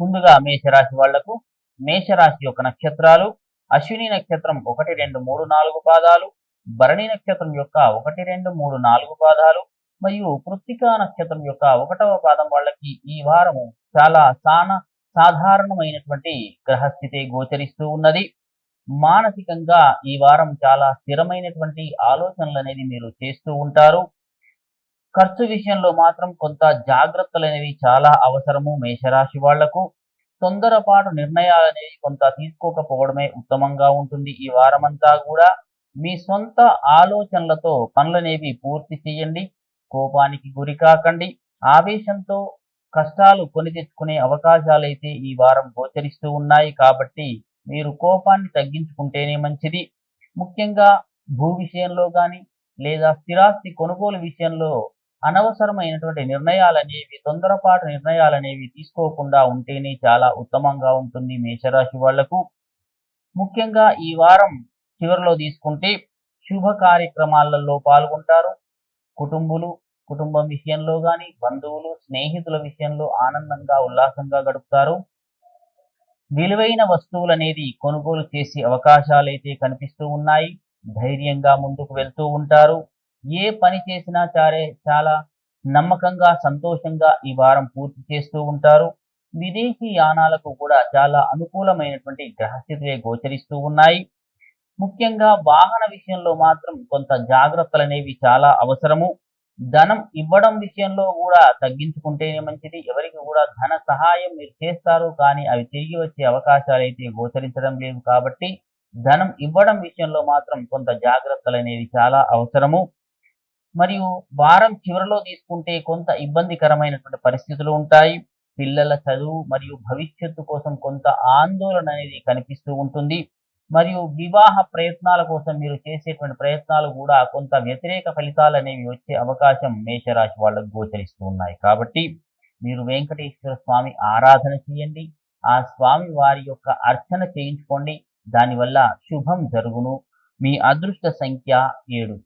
ముందుగా మేషరాశి వాళ్ళకు మేషరాశి యొక్క నక్షత్రాలు అశ్విని నక్షత్రం ఒకటి రెండు మూడు నాలుగు పాదాలు భరణి నక్షత్రం యొక్క ఒకటి రెండు మూడు నాలుగు పాదాలు మరియు కృత్తికా నక్షత్రం యొక్క ఒకటవ పాదం వాళ్ళకి ఈ వారము చాలా సాన సాధారణమైనటువంటి గ్రహస్థితి గోచరిస్తూ ఉన్నది. మానసికంగా ఈ వారం చాలా స్థిరమైనటువంటి ఆలోచనలు అనేది మీరు చేస్తూ ఉంటారు. ఖర్చు విషయంలో మాత్రం కొంత జాగ్రత్తలనేవి చాలా అవసరము మేషరాశి వాళ్ళకు. తొందరపాటు నిర్ణయాలు అనేవి కొంత తీసుకోకపోవడమే ఉత్తమంగా ఉంటుంది ఈ వారమంతా కూడా. మీ సొంత ఆలోచనలతో పనులనేవి పూర్తి చేయండి. కోపానికి గురి కాకండి. ఆవేశంతో కష్టాలు కొని తెచ్చుకునే అవకాశాలైతే ఈ వారం గోచరిస్తూ ఉన్నాయి కాబట్టి మీరు కోపాన్ని తగ్గించుకుంటేనే మంచిది. ముఖ్యంగా భూ విషయంలో కానీ లేదా స్థిరాస్తి కొనుగోలు విషయంలో అనవసరమైనటువంటి నిర్ణయాలనేవి తొందరపాటు నిర్ణయాలనేవి తీసుకోకుండా ఉంటేనే చాలా ఉత్తమంగా ఉంటుంది మేషరాశి వాళ్ళకు. ముఖ్యంగా ఈ వారం చివరిలో తీసుకుంటే శుభ కార్యక్రమాలలో పాల్గొంటారు. కుటుంబులు కుటుంబం విషయంలో కానీ బంధువులు స్నేహితుల విషయంలో ఆనందంగా ఉల్లాసంగా గడుపుతారు. విలువైన వస్తువులు అనేది కొనుగోలు చేసే అవకాశాలైతే కనిపిస్తూ ఉన్నాయి. ధైర్యంగా ముందుకు వెళ్తూ ఉంటారు. ఏ పని చేసినా చారే చాలా నమ్మకంగా సంతోషంగా ఈ వారం పూర్తి చేస్తూ ఉంటారు. విదేశీ యానాలకు కూడా చాలా అనుకూలమైనటువంటి గ్రహస్థితులే గోచరిస్తూ ఉన్నాయి. ముఖ్యంగా వాహన విషయంలో మాత్రం కొంత జాగ్రత్తలు అనేవి చాలా అవసరము. ధనం ఇవ్వడం విషయంలో కూడా తగ్గించుకుంటేనే మంచిది. ఎవరికి కూడా ధన సహాయం మీరు చేస్తారు కానీ అవి తిరిగి వచ్చే అవకాశాలు అయితే గోచరించడం లేదు కాబట్టి ధనం ఇవ్వడం విషయంలో మాత్రం కొంత జాగ్రత్తలు అనేవి చాలా అవసరము. మరియు వారం చివరిలో తీసుకుంటే కొంత ఇబ్బందికరమైనటువంటి పరిస్థితులు ఉంటాయి. పిల్లల చదువు మరియు భవిష్యత్తు కోసం కొంత ఆందోళన అనేది కనిపిస్తూ ఉంటుంది. మరియు వివాహ ప్రయత్నాల కోసం మీరు చేసేటువంటి ప్రయత్నాలు కూడా కొంత వ్యతిరేక ఫలితాలు అనేవి వచ్చే అవకాశం మేషరాశి వాళ్ళకు గోచరిస్తూ ఉన్నాయి. కాబట్టి మీరు వెంకటేశ్వర స్వామి ఆరాధన చేయండి. ఆ స్వామి వారి యొక్క అర్చన చేయించుకోండి. దానివల్ల శుభం జరుగును. మీ అదృష్ట సంఖ్య ఏడు.